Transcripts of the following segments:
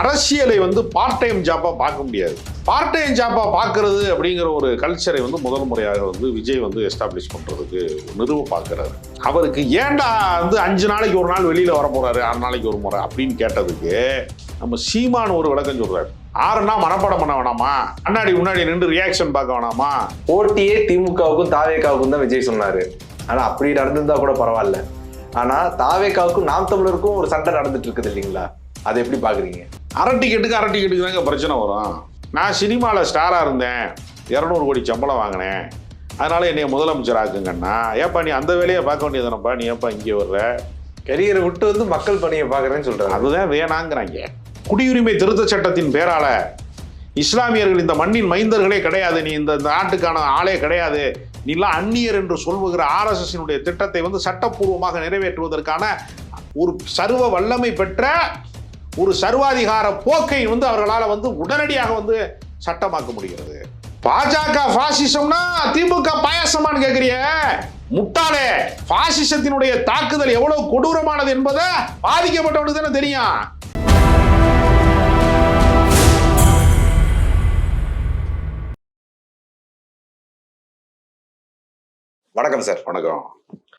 அரசியலை வந்து part time ஜாப்பாக பார்க்க முடியாது. பார்ட் டைம் ஜாப்பாக பார்க்கறது அப்படிங்கிற ஒரு கல்ச்சரை வந்து முதல் முறையாக வந்து விஜய் வந்து எஸ்டாப்ளிஷ் பண்ணுறதுக்கு நிறுவ பார்க்குறாரு. அவருக்கு ஏன்டா வந்து அஞ்சு நாளைக்கு ஒரு நாள் வெளியில் வர போகிறாரு ஆறு நாளைக்கு ஒரு முறை அப்படின்னு கேட்டதுக்கு நம்ம சீமான் ஒரு விளக்கம் சொல்கிறார் ஆறுனா மனப்பாடம் பண்ண வேணாமா? அண்ணாடி முன்னாடி நின்று ரியாக்ஷன் பார்க்க வேணாமா? போட்டியே திமுகவுக்கும் தாவேக்காவுக்கும் தான் விஜய் சொன்னார். ஆனால் அப்படி நடந்திருந்தா கூட பரவாயில்ல. ஆனால் தாவேக்காவுக்கும் நாம் தமிழருக்கும் ஒரு சண்டை நடந்துட்டு இருக்குது இல்லைங்களா? அதை எப்படி பாக்குறீங்க அரை டிக்கெட்டுக்கு அரை டிக்கெட்டுக்கு தாங்க பிரச்சனை வரும். நான் சினிமாவில் ஸ்டாராக இருந்தேன். இரநூறு கோடி சம்பளம் வாங்கினேன். அதனால என்னைய முதலமைச்சர் ஆக்குங்கண்ணா. ஏப்பா நீ அந்த வேலையை பார்க்க வேண்டியதானப்பா நீ ஏப்பா இங்கே வர்ற? கரியரை விட்டு வந்து மக்கள் பணியை பாக்குறேன்னு சொல்றாரு அதுதான் வேணாங்கிறாங்க. குடியுரிமை திருத்த சட்டத்தின் பேரால இஸ்லாமியர்கள் இந்த மண்ணின் மைந்தர்களே கிடையாது. நீ இந்த இந்த நாட்டுக்கான ஆளே கிடையாது. நீலாம் அந்நியர் என்று சொல்லுகிற ஆர்எஸ்எஸ்னுடைய திட்டத்தை வந்து சட்டப்பூர்வமாக நிறைவேற்றுவதற்கான ஒரு சர்வ வல்லமை பெற்ற ஒரு சர்வாதிகார போக்கை வந்து அவர்களால் வந்து உடனடியாக வந்து சட்டமாக்க முடிகிறது. பாஜக பாசிசம்னா திமுக பாயாசமான்னு கேக்குறிய. முட்டாளே பாசிசத்தினுடைய தாக்குதல் எவ்வளவு கொடூரமானது என்பதை பாதிக்கப்பட்டவனுக்கு தானே தெரியும். வணக்கம் சார். வணக்கம்.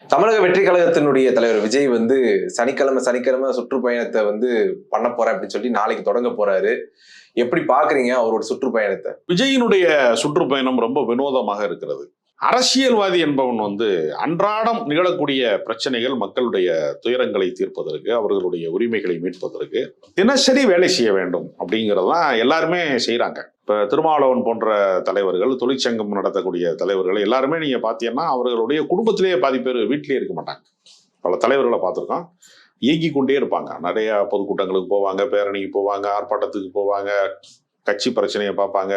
தமிழக வெற்றி கழகத்தினுடைய தலைவர் விஜய் வந்து சனிக்கிழமை சனிக்கிழமை சுற்றுப்பயணத்தை வந்து பண்ண போறேன் அப்படின்னு சொல்லி நாளைக்கு தொடங்க போறாரு. எப்படி பாக்குறீங்க அவரோட சுற்றுப்பயணத்தை? விஜயினுடைய சுற்றுப்பயணம் ரொம்ப வினோதமாக இருக்கிறது. அரசியல்வாதி என்பவன் வந்து அன்றாடம் நிகழக்கூடிய பிரச்சனைகள் மக்களுடைய துயரங்களை தீர்ப்பதற்கு அவர்களுடைய உரிமைகளை மீட்பதற்கு தினசரி வேலை செய்ய வேண்டும் அப்படிங்கிறதான் எல்லாருமே செய்கிறாங்க இப்போ திருமாவளவன் போன்ற தலைவர்கள் தொழிற்சங்கம் நடத்தக்கூடிய தலைவர்கள் எல்லாருமே நீங்கள் பார்த்தீங்கன்னா அவர்களுடைய குடும்பத்திலேயே பாதி பேர் வீட்டிலேயே இருக்க மாட்டாங்க. பல தலைவர்களை பார்த்துருக்கோம். இயங்கி கொண்டே இருப்பாங்க. நிறைய பொதுக்கூட்டங்களுக்கு போவாங்க பேரணிக்கு போவாங்க ஆர்ப்பாட்டத்துக்கு போவாங்க கட்சி பிரச்சனையை பார்ப்பாங்க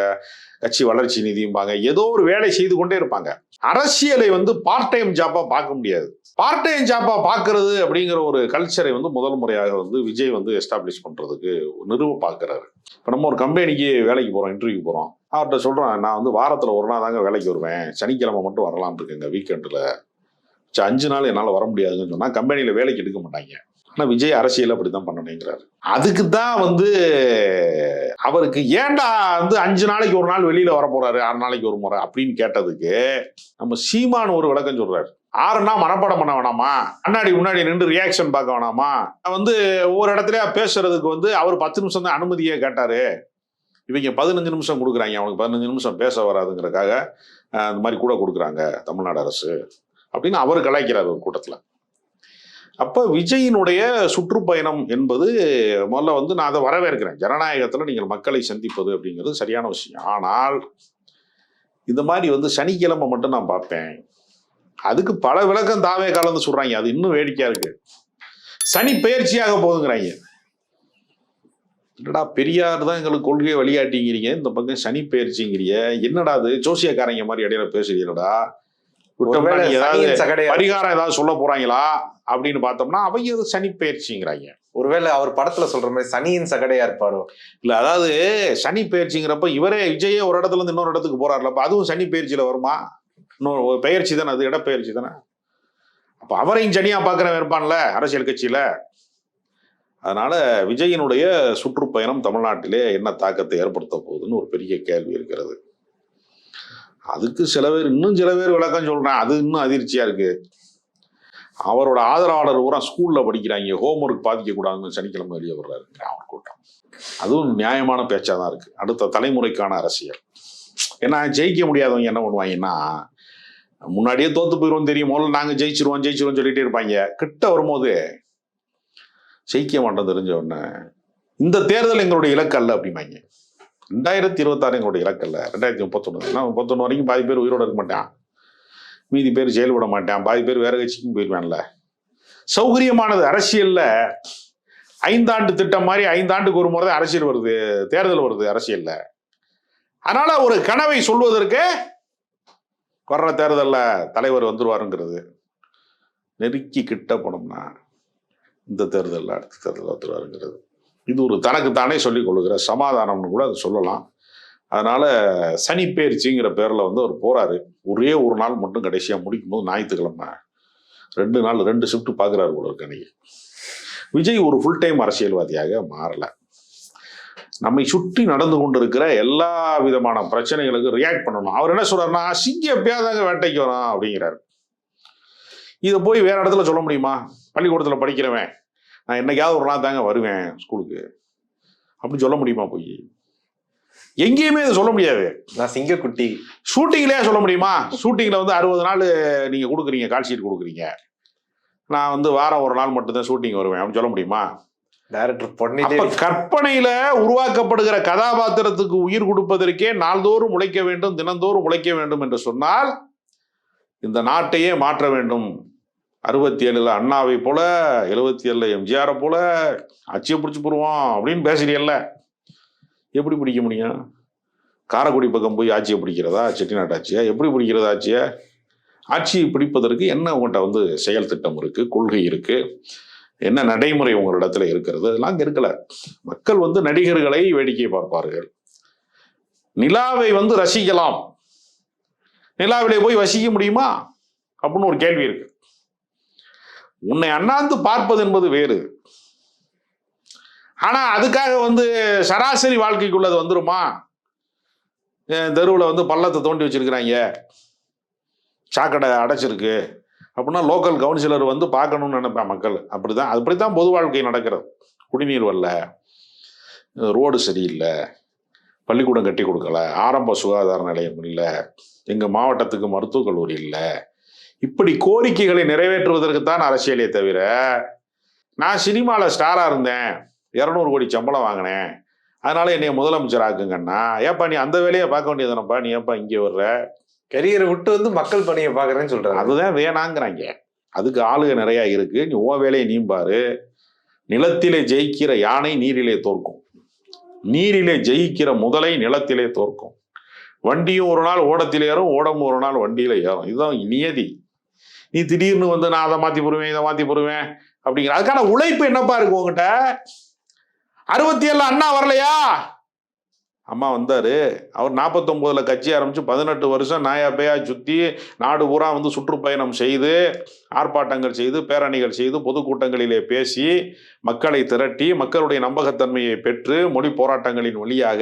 கட்சி வளர்ச்சி நிதியும்பாங்க ஏதோ ஒரு வேலை செய்து கொண்டே இருப்பாங்க. அரசியலை வந்து பார்ட் டைம் ஜாப்பா பார்க்க முடியாது. பார்ட் டைம் ஜாப்பா பார்க்கறது அப்படிங்கிற ஒரு கல்ச்சரை வந்து முதல் முறையாக வந்து விஜய் வந்து எஸ்டாப்ளிஷ் பண்றதுக்கு நிறுவ பார்க்கிறாரு. இப்போ நம்ம ஒரு கம்பெனிக்கு வேலைக்கு போறோம் இன்டர்வியூ போறோம். அவர்கிட்ட சொல்றேன் நான் வந்து வாரத்துல ஒரு நாள் தாங்க வேலைக்கு வருவேன். சனிக்கிழமை மட்டும் வரலான் இருக்கேங்க வீக்கெண்டில் அஞ்சு நாள் என்னால் வர முடியாதுன்னு சொன்னால் கம்பெனியில் வேலைக்கு எடுக்க மாட்டாங்க. ஆனால் விஜய் அரசியல் அப்படி தான் பண்ணணுங்கிறாரு அதுக்கு தான் வந்து அவருக்கு ஏன்டா வந்து அஞ்சு நாளைக்கு ஒரு நாள் வெளியில வர போறாரு ஆறு நாளைக்கு ஒரு முறை அப்படின்னு கேட்டதுக்கு நம்ம சீமான் ஒரு விளக்கம் சொல்றாரு. ஆறுனா மனப்பாடம் பண்ண வேணாமா? அண்ணாடி முன்னாடி நின்று ரியாக்ஷன் பார்க்க வேணாமா? வந்து ஒவ்வொரு இடத்துல பேசுறதுக்கு வந்து அவர் பத்து நிமிஷம் தான் அனுமதியே கேட்டாரு. இவங்க பதினஞ்சு நிமிஷம் கொடுக்குறாங்க அவனுக்கு பதினஞ்சு நிமிஷம் பேச வராதுங்கிறக்காக அந்த இந்த மாதிரி கூட கொடுக்குறாங்க தமிழ்நாடு அரசு அப்படின்னு அவர் கலாய்க்கிறார் ஒரு கூட்டத்தில். அப்போ விஜயினுடைய சுற்றுப்பயணம் என்பது முதல்ல வந்து நான் அதை வரவேற்கிறேன். ஜனநாயகத்தில் நீங்கள் மக்களை சந்திப்பது அப்படிங்கிறது சரியான விஷயம். ஆனால் இந்த மாதிரி வந்து சனிக்கிழமை மட்டும் நான் பார்ப்பேன். அதுக்கு பல விளக்கம் தாவே கலந்து சொல்கிறாங்க அது இன்னும் வேடிக்கையாக இருக்கு. சனி பயிற்சியாக போகுங்கிறாங்க என்னடா பெரியார் தான் எங்களுக்கு கொள்கையை வழிகாட்டிங்கிறீங்க. இந்த பக்கம் சனி பயிற்சிங்கிறீங்க. என்னடா அது? ஜோசியக்காரங்க மாதிரி இடையில பேசுறீங்களடா. பரிகாரம் ஏதாவது சொல்ல போறாங்களா அப்படின்னு பார்த்தோம்னா அவங்க அது சனி பயிற்சிங்கிறாங்க. ஒருவேளை அவர் படத்துல சொல்ற மாதிரி சனியின் சகடையா இருப்பாரோ இல்ல அதாவது சனி பயிற்சிங்கிறப்ப இவரே விஜயே ஒரு இடத்துல இருந்து இன்னொரு இடத்துக்கு போறாருல அப்ப அதுவும் சனி பயிற்சியில வருமா? இன்னொரு ஒரு பெயர்ச்சி தானே அது இடப்பெயர்ச்சி தானே? அப்ப அவரையும் சனியா பார்க்கிறவன் இருப்பான்ல அரசியல் கட்சியில. அதனால விஜயினுடைய சுற்றுப்பயணம் தமிழ்நாட்டிலே என்ன தாக்கத்தை ஏற்படுத்த போகுதுன்னு ஒரு பெரிய கேள்வி இருக்கிறது. அதுக்கு சில பேர் இன்னும் சில பேர் விளக்கம் சொல்கிறேன் அது இன்னும் அதிர்ச்சியா இருக்கு. அவரோட ஆதரவாளர் பூரா ஸ்கூல்ல படிக்கிறாங்க. ஹோம்ஒர்க் பாதிக்க கூடாதுன்னு சனிக்கிழமை வெளியே வர்றாரு அவர் கூட்டம் அதுவும் நியாயமான பேச்சா தான் இருக்கு. அடுத்த தலைமுறைக்கான அரசியல். ஏன்னா ஜெயிக்க முடியாதவங்க என்ன பண்ணுவாங்கன்னா முன்னாடியே தோத்து போயிடுவோம் தெரியும். முதல்ல நாங்க ஜெயிச்சிருவோம் ஜெயிச்சிருவோம் சொல்லிகிட்டே இருப்பாங்க. கிட்ட வரும்போது ஜெயிக்க மாட்டோம் தெரிஞ்ச உடனே இந்த தேர்தல் எங்களுடைய இலக்கு அல்ல அப்படிம்பாங்க. ரெண்டாயிரத்தி இருபத்தாறு எங்களுடைய இலக்கு ரெண்டாயிரத்தி முப்பத்தொன்னு. ஏன்னா வரைக்கும் பாதி பேர் உயிரோடு இருக்க மாட்டான். மீதி பேர் செயல்பட மாட்டான். பாதி பேர் வேற கட்சிக்கும் போயிடுவான்ல சௌகரியமானது அரசியலில். ஐந்தாண்டு திட்டம் மாதிரி ஐந்தாண்டுக்கு ஒரு முறை தான் அரசியல் வருது. தேர்தல் வருது அரசியலில். அதனால ஒரு கனவை சொல்வதற்கு வர்ற தேர்தலில் தலைவர் வந்துருவாருங்கிறது. நெருக்கி கிட்ட போனோம்னா இந்த தேர்தலில் அடுத்த தேர்தலில் வந்துருவாருங்கிறது. இது ஒரு தனக்கு தானே சொல்லிக் கொள்ளுகிற சமாதானம்னு கூட அதை சொல்லலாம். அதனால சனி பயிற்சிங்கிற பேரில் வந்து அவர் போறாரு. ஒரே ஒரு நாள் மட்டும் கடைசியாக முடிக்கும் போது ஞாயிற்றுக்கிழமை. ரெண்டு நாள் ரெண்டு ஷிஃப்ட் பார்க்குறாரு போல இருக்கு அன்னைக்கு. விஜய் ஒரு ஃபுல் டைம் அரசியல்வாதியாக மாறலை. நம்மை சுற்றி நடந்து கொண்டிருக்கிற எல்லா விதமான பிரச்சனைகளுக்கு ரியாக்ட் பண்ணணும். அவர் என்ன சொல்றாருன்னா சிங்க எப்பயாதாங்க வேட்டைக்கு வரான் அப்படிங்கிறாரு. இதை போய் வேற இடத்துல சொல்ல முடியுமா? பள்ளிக்கூடத்தில் படிக்கிறவன். நான் என்னைக்காவது ஒரு நாள் தாங்க வருவேன் ஸ்கூலுக்கு. அப்படின்னு சொல்ல முடியுமா போய்? எங்கேயுமே இதை சொல்ல முடியாது. நான் சிங்கக்குட்டி. ஷூட்டிங்லேயே சொல்ல முடியுமா? ஷூட்டிங்கில் வந்து அறுபது நாள் நீங்கள் கொடுக்குறீங்க கால் ஷீட் கொடுக்குறீங்க. நான் வந்து வாரம் ஒரு நாள் மட்டும்தான் ஷூட்டிங் வருவேன் அப்படின்னு சொல்ல முடியுமா? டைரக்டர் அப்ப கற்பனையில உருவாக்கப்படுகிற கதாபாத்திரத்துக்கு உயிர் கொடுப்பதற்கே நாள்தோறும் உழைக்க வேண்டும் தினந்தோறும் உழைக்க வேண்டும் என்று சொன்னால் இந்த நாட்டையே மாற்ற வேண்டும். அறுபத்தி ஏழுல அண்ணாவை போல எழுபத்தி ஏழுல எம்ஜிஆரை போல ஆட்சியை பிடிச்சி போடுவோம் அப்படின்னு பேசுறீங்கல்ல. எப்படி பிடிக்க முடியும்? காரைக்குடி பக்கம் போய் ஆட்சியை பிடிக்கிறதா? செட்டிநாட்டு ஆட்சியா? எப்படி பிடிக்கிறதா ஆட்சியை? ஆட்சியை பிடிப்பதற்கு என்ன உங்கள்கிட்ட வந்து செயல் திட்டம் இருக்கு? கொள்கை இருக்கு? என்ன நடைமுறை உங்களிடத்துல இருக்கிறது? அதெல்லாம் அங்க இருக்கல. மக்கள் வந்து நடிகர்களை வேடிக்கை பார்ப்பார்கள். நிலாவை வந்து ரசிக்கலாம். நிலாவிலே போய் வசிக்க முடியுமா? அப்படின்னு ஒரு கேள்வி இருக்கு. உன்னை அண்ணாந்து பார்ப்பது என்பது வேறு. ஆனா அதுக்காக வந்து சராசரி வாழ்க்கைக்குள்ளது வந்துருமா? தெருவில் வந்து பள்ளத்தை தோண்டி வச்சிருக்கிறாங்க. சாக்கடை அடைச்சிருக்கு. அப்படின்னா லோக்கல் கவுன்சிலர் வந்து பார்க்கணும்னு நினைப்பேன் மக்கள். அப்படிதான் அப்படித்தான் பொது வாழ்க்கை நடக்கிறது. குடிநீர் வரல. ரோடு சரியில்லை. பள்ளிக்கூடம் கட்டி கொடுக்கல. ஆரம்ப சுகாதார நிலையம் இல்லை. எங்கள் மாவட்டத்துக்கு மருத்துவக் கல்லூரி இல்லை. இப்படி கோரிக்கைகளை நிறைவேற்றுவதற்கு தான் அரசியலே தவிர நான் சினிமாவில் ஸ்டாராக இருந்தேன். இரநூறு கோடி சம்பளம் வாங்கினேன். அதனால என்னைய முதலமைச்சர் ஆக்குங்கண்ணா. ஏப்பா நீ அந்த வேலையை பார்க்க வேண்டியதானப்பா நீ ஏப்பா இங்கே வர்ற? கரியரை விட்டு வந்து மக்கள் பணியை பாக்குறேன்னு சொல்றாரு அதுதான் வேணாங்கிறாங்க. அதுக்கு ஆளுக நிறைய இருக்கு. நீ உன் வேலையை நீ பாரு. நிலத்திலே ஜெயிக்கிற யானை நீரிலே தோற்கும். நீரிலே ஜெயிக்கிற முதலை நிலத்திலே தோற்கும். வண்டியும் ஒரு நாள் ஓடத்தில் ஏறும் ஓடம் ஒரு நாள் வண்டியில ஏறும். இதுதான் நியதி நீ திடீர்னு வந்து நான் அதை மாற்றி போடுவேன் இதை மாற்றி போடுவேன் அப்படிங்கிற அதுக்கான உழைப்பு என்னப்பா இருக்கு உங்ககிட்ட அறுபத்தி ஏழுல அண்ணா வரலையா? அம்மா வந்தாரு. அவர் நாற்பத்தொம்போதுல கட்சி ஆரம்பிச்சு பதினெட்டு வருஷம் நாயா பேயா சுத்தி நாடு பூரா வந்து சுற்றுப்பயணம் செய்து ஆர்ப்பாட்டங்கள் செய்து பேரணிகள் செய்து பொதுக்கூட்டங்களிலே பேசி மக்களை திரட்டி மக்களுடைய நம்பகத்தன்மையை பெற்று மொழி போராட்டங்களின் வழியாக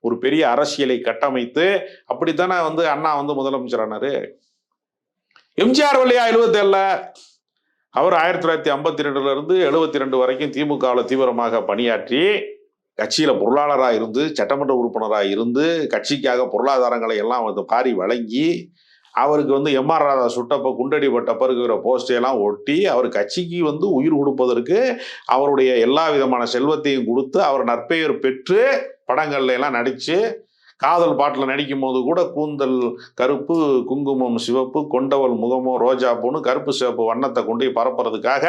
ஒரு பெரிய அரசியலை கட்டமைத்து அப்படித்தானே வந்து அண்ணா வந்து முதலமைச்சரானாரு எம்ஜிஆர் வழியா எழுபத்தேழுல அவர் ஆயிரத்தி தொள்ளாயிரத்தி ஐம்பத்தி ரெண்டுல இருந்து எழுபத்தி ரெண்டு வரைக்கும் திமுகவில் தீவிரமாக பணியாற்றி கட்சியில பொருளாளராக இருந்து சட்டமன்ற உறுப்பினராக இருந்து கட்சிக்காக பொருளாதாரங்களை எல்லாம் வந்து பாரி வழங்கி அவருக்கு வந்து எம்ஆர் ராதா சுட்டப்ப குண்டடி பட்டப்ப இருக்கிற போஸ்டையெல்லாம் ஒட்டி அவர் கட்சிக்கு வந்து உயிர் கொடுப்பதற்கு அவருடைய எல்லா விதமான செல்வத்தையும் கொடுத்து அவர் நற்பெயர் பெற்று படங்கள்ல எல்லாம் நடிச்சு காதல் பாட்டில் நடிக்கும் போது கூட கூந்தல் கருப்பு குங்குமம் சிவப்பு கொண்டவள் முகமோ ரோஜா பூன்னு கருப்பு சிவப்பு வண்ணத்தை கொண்டு போய் பரப்புறதுக்காக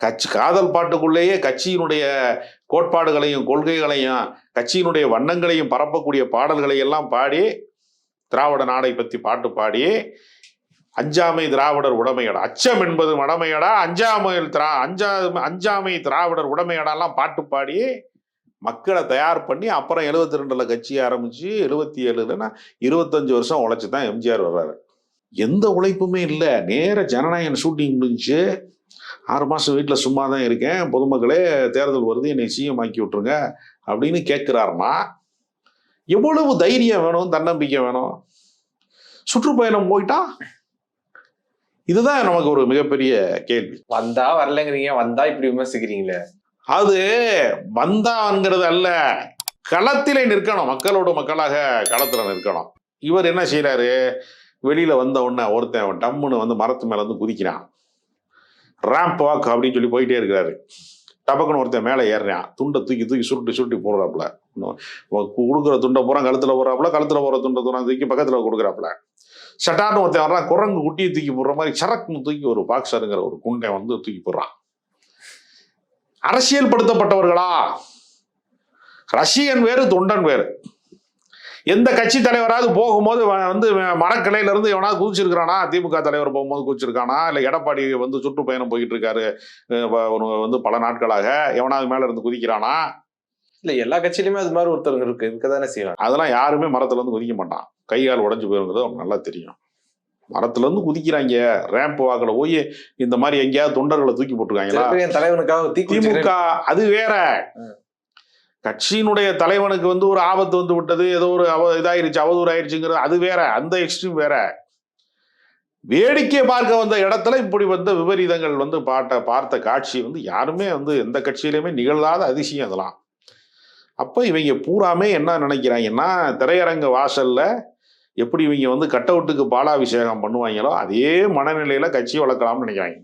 கட்சி காதல் பாட்டுக்குள்ளேயே கட்சியினுடைய கோட்பாடுகளையும் கொள்கைகளையும் கட்சியினுடைய வண்ணங்களையும் பரப்பக்கூடிய பாடல்களை எல்லாம் பாடி திராவிட நாடை பற்றி பாட்டு பாடி அஞ்சாமை திராவிடர் உடமையடா. அச்சம் என்பது மடமையடா அஞ்சாமையில் திரா அஞ்சா அஞ்சாமை திராவிடர் உடமையடாலாம் பாட்டு பாடி மக்களை தயார் பண்ணி அப்புறம் எழுபத்தி ரெண்டில் கட்சி ஆரம்பித்து எழுபத்தி ஏழுலன்னா இருபத்தஞ்சி வருஷம் உழைச்சி தான் எம்ஜிஆர் வர்றாரு. எந்த உழைப்புமே இல்லை. நேர ஜனநாயகன் ஷூட்டிங் முடிஞ்சு ஆறு மாதம் வீட்டில் சும்மா தான் இருக்கேன். பொதுமக்களே தேர்தல் வருது என்னை சிஎம் ஆக்கி விட்ருங்க அப்படின்னு கேட்குறாருன்னா எவ்வளவு தைரியம் வேணும் தன்னம்பிக்கை வேணும்? சுற்றுப்பயணம் போயிட்டா? இதுதான் நமக்கு ஒரு மிகப்பெரிய கேள்வி. வந்தா வரலங்கிறீங்க வந்தா இப்படி விமர்சிக்கிறீங்களே. அது வந்தாங்கிறது அல்ல. களத்திலே நிற்கணும். மக்களோட மக்களாக களத்துல நிற்கணும். இவர் என்ன செய்யறாரு வெளியில வந்த உடனே ஒருத்தன் டம்முன்னு வந்து மரத்து மேல வந்து குதிக்கிறான். ரேம்ப் வாக் அப்படின்னு சொல்லி போயிட்டே இருக்கிறாரு. டபக்குன்னு ஒருத்தன் மேலே ஏறுறான். துண்டை தூக்கி தூக்கி சுருட்டி சுருட்டி போடுறாப்புல. கொடுக்குற துண்டை பூரா கழுத்துல போறாப்புல கழுத்துல போற துண்டை தூரம் தூக்கி பக்கத்துல கொடுக்குறாப்புல. சட்டான்னு ஒருத்தன் வர்றான். குரங்கு குட்டியை தூக்கி போடுற மாதிரி சரக்குன்னு தூக்கி ஒரு பாக்ஸருங்கிற ஒரு குண்டை வந்து தூக்கி போடுறான். அரசியல் படுத்தப்பட்டவர்களா ரஷ்யன் வேறு தொண்டன் வேறு. எந்த கட்சி தலைவராவது போகும்போது வந்து மரக்கிளையில இருந்து எவனாவது குதிச்சிருக்கானா திமுக தலைவர் போகும்போது குதிச்சிருக்கானா? இல்ல எடப்பாடி வந்து சுற்றுப்பயணம் போயிட்டு இருக்காரு வந்து பல நாட்களாக எவனாவது மேல இருந்து குதிக்கிறானா? இல்ல எல்லா கட்சியிலுமே அது மாதிரி ஒருத்தர் இருக்கு இருக்கதானே செய்வாங்க. அதெல்லாம் யாருமே மரத்துல இருந்து குதிக்க மாட்டான். கை கால் உடஞ்சு போயிருங்கிறது அவனுக்கு நல்லா தெரியும். மரத்துல இருந்து குதிக்கிறாங்க. ரேம்ப் வாக்கில் போய் இந்த மாதிரி எங்கேயாவது தொண்டர்களை தூக்கி போட்டிருக்காங்களா? தலைவனுக்காக திமுக அது வேற. கட்சியினுடைய தலைவனுக்கு வந்து ஒரு ஆபத்து வந்து விட்டது. ஏதோ ஒரு அவ இதாயிருச்சு அவதூறு ஆயிருச்சுங்கிறது அது வேற. அந்த எக்ஸ்ட்ரீம் வேற. வேடிக்கை பார்க்க வந்த இடத்துல இப்படி வந்த விபரீதங்கள் வந்து பாட்ட பார்த்த காட்சி வந்து யாருமே வந்து எந்த கட்சியிலுமே நிகழாத அதிசயம் அதெல்லாம். அப்போ இவங்க பூராமே என்ன நினைக்கிறாங்கன்னா திரையரங்க வாசல்ல எப்படி இவங்க வந்து கட் அவுட்டுக்கு பாலாபிஷேகம் பண்ணுவாங்களோ அதே மனநிலையில் கட்சி வளர்க்கலாம்னு நினைக்கிறாங்க.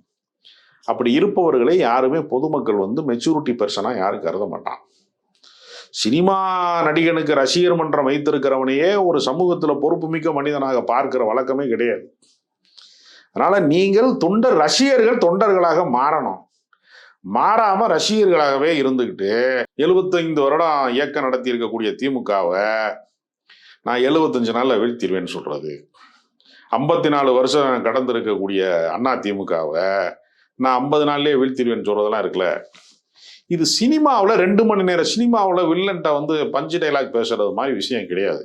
அப்படி இருப்பவர்களை யாருமே பொதுமக்கள் வந்து மெச்சூரிட்டி பர்சனாக யாரும் கருத மாட்டான் சினிமா நடிகனுக்கு ரசிகர் மன்றம் வைத்திருக்கிறவனையே ஒரு சமூகத்தில் பொறுப்புமிக்க மனிதனாக பார்க்கிற வழக்கமே கிடையாது. அதனால் நீங்கள் தொண்டர் ரசிகர்கள் தொண்டர்களாக மாறணும். மாறாம ரசிகர்களாகவே இருந்துக்கிட்டு எழுபத்தைந்து வருடம் இயக்கம் நடத்தி இருக்கக்கூடிய திமுகவை நான் எழுபத்தஞ்சு நாளில் வீழ்த்திடுவேன்னு சொல்கிறது ஐம்பத்தி நாலு வருஷம் கடந்திருக்கக்கூடிய அண்ணா திமுகவை நான் ஐம்பது நாள்லேயே வீழ்த்திடுவேன்னு சொல்றதெல்லாம் இருக்குல்ல. இது சினிமாவில் ரெண்டு மணி நேரம் சினிமாவில் வில்லன்ட்ட வந்து பஞ்சு டைலாக் பேசுகிறது மாதிரி விஷயம் கிடையாது.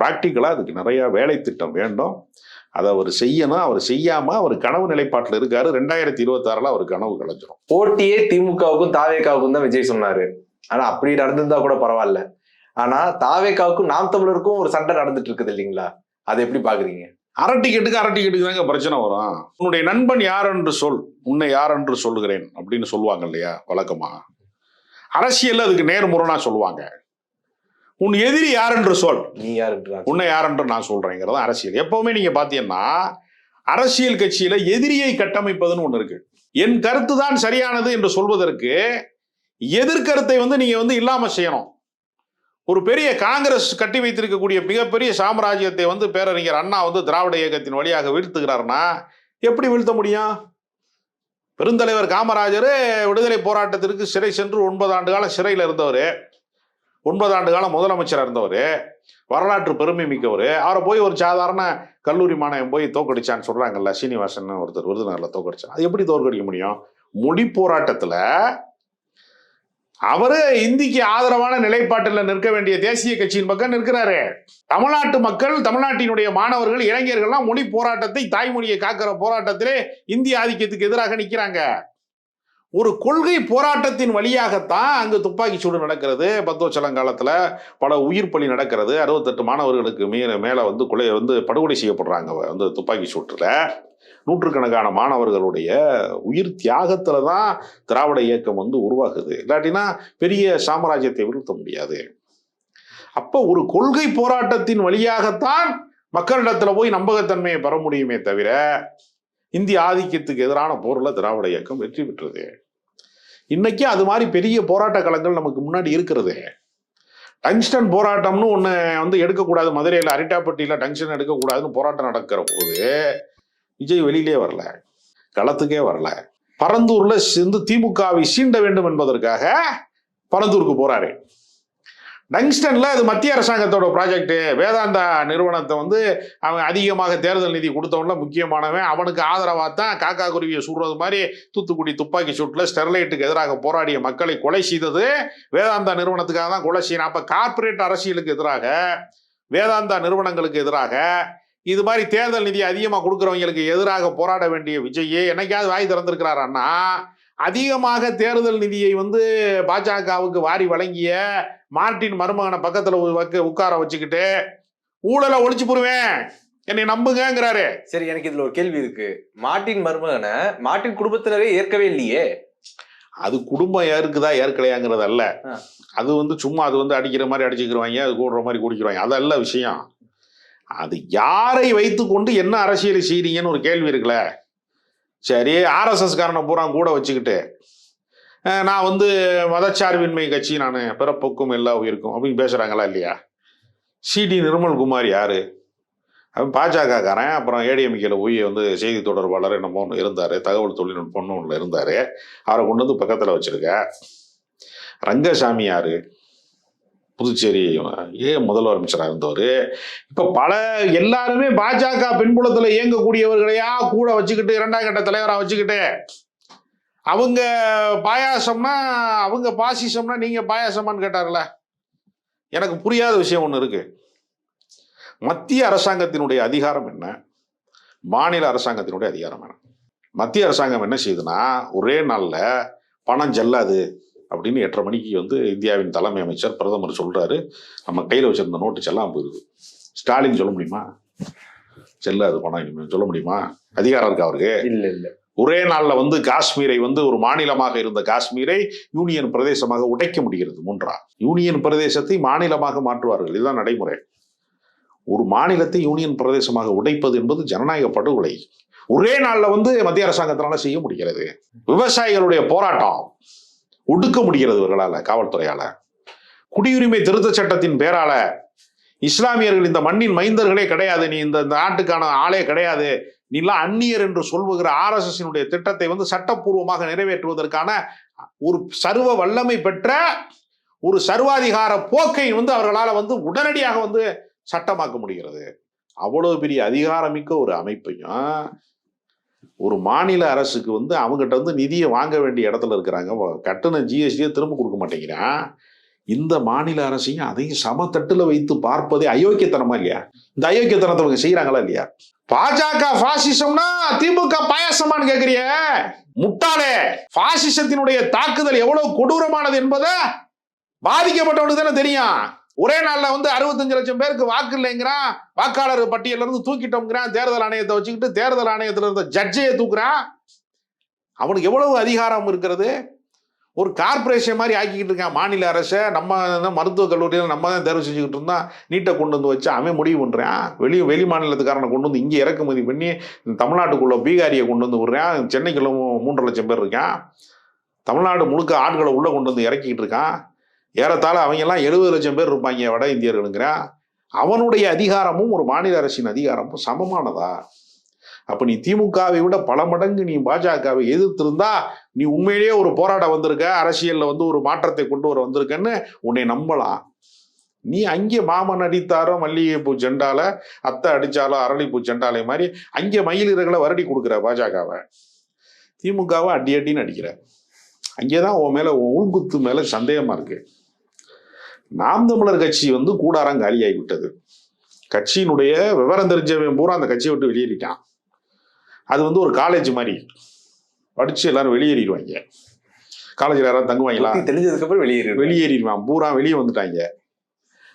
ப்ராக்டிக்கலாக அதுக்கு நிறையா வேலை திட்டம் வேண்டும். அதை அவர் செய்யணும். அவர் செய்யாமல் அவர் கனவு நிலைப்பாட்டில் இருக்காரு. ரெண்டாயிரத்தி இருபத்தாறில் அவர் கனவு கலைஞ்சிரும். போட்டியே திமுகவுக்கும் தாவேக்காவுக்கும் தான் விஜய் சொன்னார். ஆனால் அப்படி நடந்திருந்தா கூட பரவாயில்ல. ஆனா தாவேக்காவுக்கும் நாம் தமிழருக்கும் ஒரு சண்டை நடந்துட்டு இருக்குது இல்லைங்களா? அதை எப்படி பாக்குறீங்க? அரை டிக்கெட்டுக்கு அரை டிக்கெட்டுக்கு தாங்க பிரச்சனை வரும். உன்னுடைய நண்பன் யார் என்று சொல் உன்னை யார் என்று சொல்லுகிறேன் அப்படின்னு சொல்லுவாங்க இல்லையா வழக்கமா? அரசியல் அதுக்கு நேர்முரணா சொல்லுவாங்க. உன் எதிரி யார் என்று சொல். நீ யாருன்றாங்க உன்னை யார் என்று நான் சொல்றேங்கிறது அரசியல். எப்பவுமே நீங்க பாத்தீங்கன்னா அரசியல் கட்சியில எதிரியை கட்டமைப்பதுன்னு ஒண்ணு இருக்கு. என் கருத்து தான் சரியானது என்று சொல்வதற்கு எதிர்கருத்தை வந்து நீங்க வந்து இல்லாம செய்யணும். ஒரு பெரிய காங்கிரஸ் கட்டி வைத்திருக்கக்கூடிய மிகப்பெரிய சாம்ராஜ்யத்தை வந்து பேரறிஞர் அண்ணா வந்து திராவிட இயக்கத்தின் வழியாக வீழ்த்துகிறார்னா எப்படி வீழ்த்த முடியும்? பெருந்தலைவர் காமராஜர் விடுதலை போராட்டத்திற்கு சிறை சென்று ஒன்பது ஆண்டு காலம் சிறையில் இருந்தவர். ஒன்பது ஆண்டு காலம் முதலமைச்சராக இருந்தவர். வரலாற்று பெருமை மிக்கவர். அவரை போய் ஒரு சாதாரண கல்லூரி மாணவன் போய் தோக்கடிச்சான்னு சொல்கிறாங்கல்ல சீனிவாசன் ஒருத்தர் விருதுநகரில் தோக்கடிச்சான் அது எப்படி தோற்கடிக்க முடியும்? மொழி போராட்டத்தில் அவரு இந்திக்கு ஆதரவான நிலைப்பாட்டில் நிற்க வேண்டிய தேசிய கட்சியின் பக்கம் நிற்கிறாரு. தமிழ்நாட்டு மக்கள் தமிழ்நாட்டினுடைய மாணவர்கள் இளைஞர்கள்லாம் மொழி போராட்டத்தை தாய்மொழியை காக்கிற போராட்டத்திலே இந்திய ஆதிக்கத்துக்கு எதிராக நிற்கிறாங்க. ஒரு கொள்கை போராட்டத்தின் வழியாகத்தான் அங்கு துப்பாக்கி சூடு நடக்கிறது. பத்தோச்சலங்காலத்துல பல உயிர் பலி நடக்கிறது. அறுபத்தெட்டு மாணவர்களுக்கு மீ மேலே வந்து கொலை வந்து படுகொலை செய்யப்படுறாங்க வந்து துப்பாக்கி சூட்டில். நூற்றுக்கணக்கான மாணவர்களுடைய உயிர் தியாகத்துல தான் திராவிட இயக்கம் வந்து உருவாகுது. இல்லாட்டினா பெரிய சாம்ராஜ்யத்தை வீழ்த்த முடியாது. அப்போ ஒரு கொள்கை போராட்டத்தின் வழியாகத்தான் மக்களிடத்துல போய் நம்பகத்தன்மையை பெற முடியுமே தவிர இந்திய ஆதிக்கத்துக்கு எதிரான போரில் திராவிட இயக்கம் வெற்றி பெற்றது. இன்னைக்கு அது மாதிரி பெரிய போராட்ட களங்கள் நமக்கு முன்னாடி இருக்கிறது. டங்ஸ்டன் போராட்டம்னு ஒன்று வந்து எடுக்கக்கூடாது. மதுரையில் அரிட்டாப்பட்டியில் டங்ஸ்டன் எடுக்கக்கூடாதுன்னு போராட்டம் நடக்கிற போது விஜய் வெளியிலே வரல. களத்துக்கே வரல. பரந்தூர்ல சேர்ந்து திமுகவை சீண்ட வேண்டும் என்பதற்காக பரந்தூருக்கு போறாரு. டங்ஸ்டன்ல அது மத்திய அரசாங்கத்தோட ப்ராஜெக்ட் வேதாந்தா நிறுவனத்தை வந்து அவன் அதிகமாக தேர்தல் நிதி கொடுத்தவன்ல முக்கியமானவன். அவனுக்கு ஆதரவாக தான் காக்கா குருவியை சுடுறது மாதிரி தூத்துக்குடி துப்பாக்கி சூட்டில் ஸ்டெர்லைட்டுக்கு எதிராக போராடிய மக்களை கொலை செய்தது வேதாந்தா நிறுவனத்துக்காக தான் கொலை செய்யணும் அப்போ கார்ப்பரேட் அரசியலுக்கு எதிராக வேதாந்தா நிறுவனங்களுக்கு எதிராக இது மாதிரி தேர்தல் நிதி அதிகமாக கொடுக்குறவங்களுக்கு எதிராக போராட வேண்டிய விஜய் என்னைக்காவது வாய் திறந்திருக்கிறாரன்னா அதிகமாக தேர்தல் நிதியை வந்து பாஜகவுக்கு வாரி வழங்கிய மார்ட்டின் மருமகனை பக்கத்துல உட்கார வச்சுக்கிட்டு ஊழலை ஒழிச்சு போடுவேன். என்னை நம்புங்கங்கிறாரு. சரி எனக்கு இதுல ஒரு கேள்வி இருக்கு. மார்ட்டின் மருமகனை மார்ட்டின் குடும்பத்தினரே ஏற்கவே இல்லையே. அது குடும்பம் ஏற்குதா ஏற்கலையாங்கிறது அல்ல. அது வந்து சும்மா அது வந்து அடிக்கிற மாதிரி அடிச்சுக்கிருவாங்க அது கூடுற மாதிரி குடிக்கிறவாங்க. அதல்ல விஷயம். அது யாரை வைத்துக்கொண்டு என்ன அரசியல் செய்றீங்கன்னு ஒரு கேள்வி இருக்குல்ல. சரி ஆர்எஸ்எஸ் காரனை பூரா கூட வச்சுக்கிட்டு நான் வந்து மதச்சார்பின்மை கட்சி நான் பிறப்புக்கும் எல்லா உயிருக்கும் அப்படின்னு பேசுகிறாங்களா இல்லையா? சிடி நிர்மல்குமார் யாரு? அவன் பாஜக காரன் அப்புறம் ஏடிஎம்கேல போய் வந்து செய்தி தொடர்பாளர் என்னமோ ஒன்று இருந்தார் தகவல் தொழில்நுட்பம்னு ஒன்று இருந்தார். அவரை கொண்டு வந்து பக்கத்தில் வச்சுருக்க. ரங்கசாமி யாரு? புதுச்சேரி ஏன் அமைச்சராக இருந்தவர். இப்போ பல எல்லாருமே பாஜக பின்புலத்தில் இயங்கக்கூடியவர்களையா கூட வச்சுக்கிட்டு இரண்டாம் கட்ட தலைவராக வச்சுக்கிட்டு அவங்க பாயாசம்னா அவங்க பாசிசம்னா நீங்கள் பாயாசமான்னு கேட்டார்ல. எனக்கு புரியாத விஷயம் ஒன்று இருக்கு. மத்திய அரசாங்கத்தினுடைய அதிகாரம் என்ன? மாநில அரசாங்கத்தினுடைய அதிகாரம் என்ன? மத்திய அரசாங்கம் என்ன செய்யுதுன்னா ஒரே நாளில் பணம் செல்லாது. அப்படின்னு எட்டரை மணிக்கு வந்து இந்தியாவின் தலைமை அமைச்சர் பிரதமர் சொல்றாரு. நம்ம கையில் வச்சிருந்த நோட்டு செல்லாம போயிருக்கு ஸ்டாலின் சொல்ல முடியுமா? செல்லாது பணம் இனிமே சொல்ல முடியுமா? அதிகாரம் இருக்கா அவருக்கு? இல்ல இல்ல. ஒரே நாள்ல வந்து காஷ்மீரை வந்து ஒரு மாநிலமாக இருந்த காஷ்மீரை யூனியன் பிரதேசமாக உடைக்க முடிகிறது. மூன்றா யூனியன் பிரதேசத்தை மாநிலமாக மாற்றுவார்கள். இதுதான் நடைமுறை. ஒரு மாநிலத்தை யூனியன் பிரதேசமாக உடைப்பது என்பது ஜனநாயக படுகொலை. ஒரே நாள்ல வந்து மத்திய அரசாங்கத்தினால செய்ய முடிகிறது. விவசாயிகளுடைய போராட்டம். ஒடுக்க முடிகிறது இவர்களால காவல்துறையால. குடியுரிமை திருத்த சட்டத்தின் பேரால இஸ்லாமியர்கள் இந்த மண்ணின் மைந்தர்களே கிடையாது நீ இந்த நாட்டுக்கான ஆளே கிடையாது நீலாம் அந்நியர் என்று சொல்லுகிற ஆர்எஸ்எஸ்னுடைய திட்டத்தை வந்து சட்டப்பூர்வமாக நிறைவேற்றுவதற்கான ஒரு சர்வ வல்லமை பெற்ற ஒரு சர்வாதிகார போக்கை வந்து அவர்களால் வந்து உடனடியாக வந்து சட்டமாக்க முடிகிறது. அவ்வளவு பெரிய அதிகாரமிக்க ஒரு அமைப்பையும் ஒரு மாநில அரசுக்கு வந்து அவங்ககிட்ட வந்து நிதியை வாங்க வேண்டிய இடத்துல இருக்கிறாங்க. கட்டண ஜிஎஸ்டியை திரும்ப கொடுக்க மாட்டேங்கிறான் இந்த மாநில அரசையும் அதையும் சமத்தட்டில் வைத்து பார்ப்பதே அயோக்கியத்தனமா இல்லையா? இந்த அயோக்கியத்தனத்தை அவங்க செய்யறாங்களா இல்லையா? பாஜக பாசிசம்னா திமுக பாயாசமான்னு கேக்குறிய? முட்டாளே! பாசிசத்தினுடைய தாக்குதல் எவ்வளவு கொடூரமானது என்பதை பாதிக்கப்பட்டவனுக்கு தானே தெரியும். ஒரே நாள்ல வந்து அறுபத்தஞ்சு லட்சம் பேருக்கு வாக்கு இல்லைங்கிறான். வாக்காளர் பட்டியல இருந்து தூக்கிட்டோம்ங்கிறான். தேர்தல் ஆணையத்தை வச்சுக்கிட்டு தேர்தல் ஆணையத்துல இருந்த ஜட்ஜையை தூக்குறான். அவனுக்கு எவ்வளவு அதிகாரம் இருக்கிறது? ஒரு கார்ப்பரேஷன் மாதிரி ஆக்கிக்கிட்டு இருக்கான். மாநில அரசை நம்ம தான் மருத்துவக் கல்லூரியில் நம்ம தான் தேர்வு செஞ்சுக்கிட்டு இருந்தா நீட்டை கொண்டு வந்து வச்சு அவன் முடிவு பண்ணுறான் வெளி வெளி மாநிலத்துக்காரனை கொண்டு வந்து இங்கே இறக்குமதி பண்ணி தமிழ்நாட்டுக்குள்ளே பீகாரியை கொண்டு வந்து விடுறான். சென்னைக்குள்ள மூன்றரை லட்சம் பேர் இருக்கான். தமிழ்நாடு முழுக்க ஆட்களை உள்ளே கொண்டு வந்து இறக்கிக்கிட்டு இருக்கான். ஏறத்தாழ அவங்க எல்லாம் எழுபது லட்சம் பேர் இருப்பாங்க வட இந்தியர்களுங்கிறான் அவனுடைய அதிகாரமும் ஒரு மாநில அரசின் அதிகாரமும் சமமானதா? அப்போ நீ திமுகவை விட பல மடங்கு நீ பாஜகவை எதிர்த்திருந்தா நீ உண்மையிலேயே ஒரு போராட வந்திருக்க அரசியலில் வந்து ஒரு மாற்றத்தை கொண்டு வர வந்திருக்கன்னு உன்னை நம்பலாம். நீ அங்கே மாமன் அடித்தாரோ மல்லிகைப்பூ ஜெண்டால அத்தை அடித்தாலோ அரளிப்பூ செண்டாலை மாதிரி அங்கே மயிலிறகளை வருடி கொடுக்குற பாஜகவை. திமுகவை அடி அடின்னு அடிக்கிற. அங்கேதான் உன் மேலே உள்குத்து மேலே சந்தேகமாக இருக்குது நாம் தமிழர் கட்சி வந்து கூடாரம் காலியாகி விட்டது கட்சியினுடைய விவரம் தெரிஞ்சவன் பூரா அந்த கட்சியை விட்டு வெளியேறிட்டான். அது வந்து ஒரு காலேஜ் மாதிரி. படிச்சு எல்லாரும் வெளியேறிடுவாங்க. காலேஜில் யாராவது தங்குவாங்களா? புத்தி தெரிஞ்சதுக்கு அப்புறம் வெளியேறு வெளியேறிடுவான். பூரா வெளியே வந்துட்டாங்க.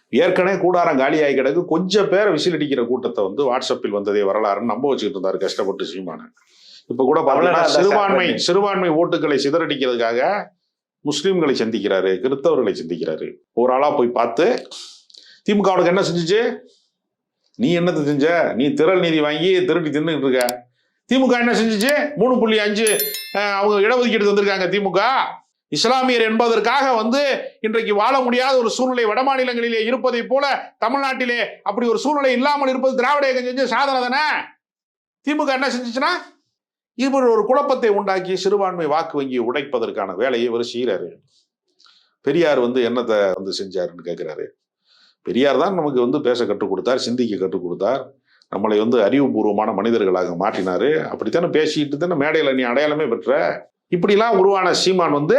ஏற்கனவே கூடாரம் காலியாகி கிடக்கு. கொஞ்சம் பேரை விசில் அடிக்கிற கூட்டத்தை வந்து வாட்ஸ்அப்பில் வந்ததே வரலாறுன்னு நம்ப வச்சுக்கிட்டு இருந்தாரு கஷ்டப்பட்டு சீமானு இப்ப கூட தமிழ்நாட்டுல சிறுபான்மை. சிறுபான்மை ஓட்டுகளை சிதறடிக்கிறதுக்காக முஸ்லீம்களை சந்திக்கிறாரு கிறிஸ்தவர்களை சந்திக்கிறாரு. ஒரு ஆளா போய் பார்த்து திமுக அவனுக்கு என்ன செஞ்சுச்சு? நீ என்னத்தை செஞ்ச? நீ திரள் நீதி வாங்கி திருட்டி தின்னுட்டு இருக்க. திமுக என்ன செஞ்சுச்சு? மூணு புள்ளி அஞ்சு அவங்க இடஒதுக்கீடு தந்திருக்காங்க திமுக. இஸ்லாமியர் என்பதற்காக வந்து இன்றைக்கு வாழ முடியாத ஒரு சூழ்நிலை வட மாநிலங்களிலே இருப்பதை போல தமிழ்நாட்டிலே அப்படி ஒரு சூழ்நிலை இல்லாமல் இருப்பது திராவிட இயக்கம் செஞ்ச சாதனை தானே? திமுக என்ன செஞ்சுச்சுன்னா இவர் ஒரு குழப்பத்தை உண்டாக்கி சிறுபான்மை வாக்கு வங்கியை உடைப்பதற்கான வேலையை இவர் செய்கிறாரு பெரியார் வந்து என்னத்தை வந்து செஞ்சாருன்னு கேட்குறாரு பெரியார் தான் நமக்கு வந்து பேச கற்றுக் கொடுத்தார் சிந்திக்க கற்றுக் கொடுத்தார். நம்மளை வந்து அறிவுபூர்வமான மனிதர்களாக மாற்றினாரு. அப்படித்தானே பேசிக்கிட்டு தானே மேடையில் நீ அடையாளமே பெற்ற. இப்படிலாம் உருவான சீமான் வந்து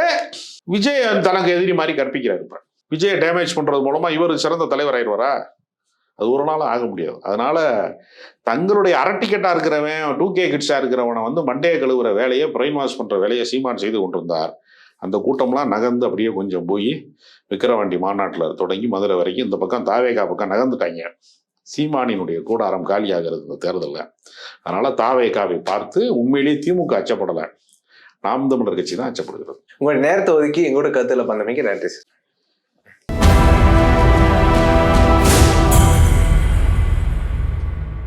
விஜய் தனக்கு எதிரி மாதிரி கற்பிக்கிறார் இப்போ. விஜயை டேமேஜ் பண்ணுறது மூலமாக இவர் சிறந்த தலைவர் ஆயிடுவாரா அது ஒரு நாள் ஆக முடியாது. அதனால தங்களுடைய அரட்டிக்கெட்டாக இருக்கிறவன் டூ கே கிட்ஸாக இருக்கிறவனை வந்து மண்டையை கழுவுற வேலையை பிரெயின் வாஷ் பண்ணுற வேலையை சீமான் செய்து கொண்டிருந்தார். அந்த கூட்டம்லாம் நகர்ந்து அப்படியே கொஞ்சம் போய் விக்கிரவாண்டி மாநாட்டில் தொடங்கி மதுரை வரைக்கும் இந்த பக்கம் தாவேகா பக்கம் நகர்ந்துட்டாங்க. சீமானினுடைய கூடாரம் காலியாகிறது இந்த தேர்தலில். அதனால தாவேகாவை பார்த்து உண்மையிலேயே திமுக அச்சப்படலை. நாம் தமிழர் கட்சி தான் அச்சப்படுகிறது. உங்கள் நேரத்தை ஒதுக்கி எங்களோட கருத்தில் பண்ணமைக்கு நன்றி சார்.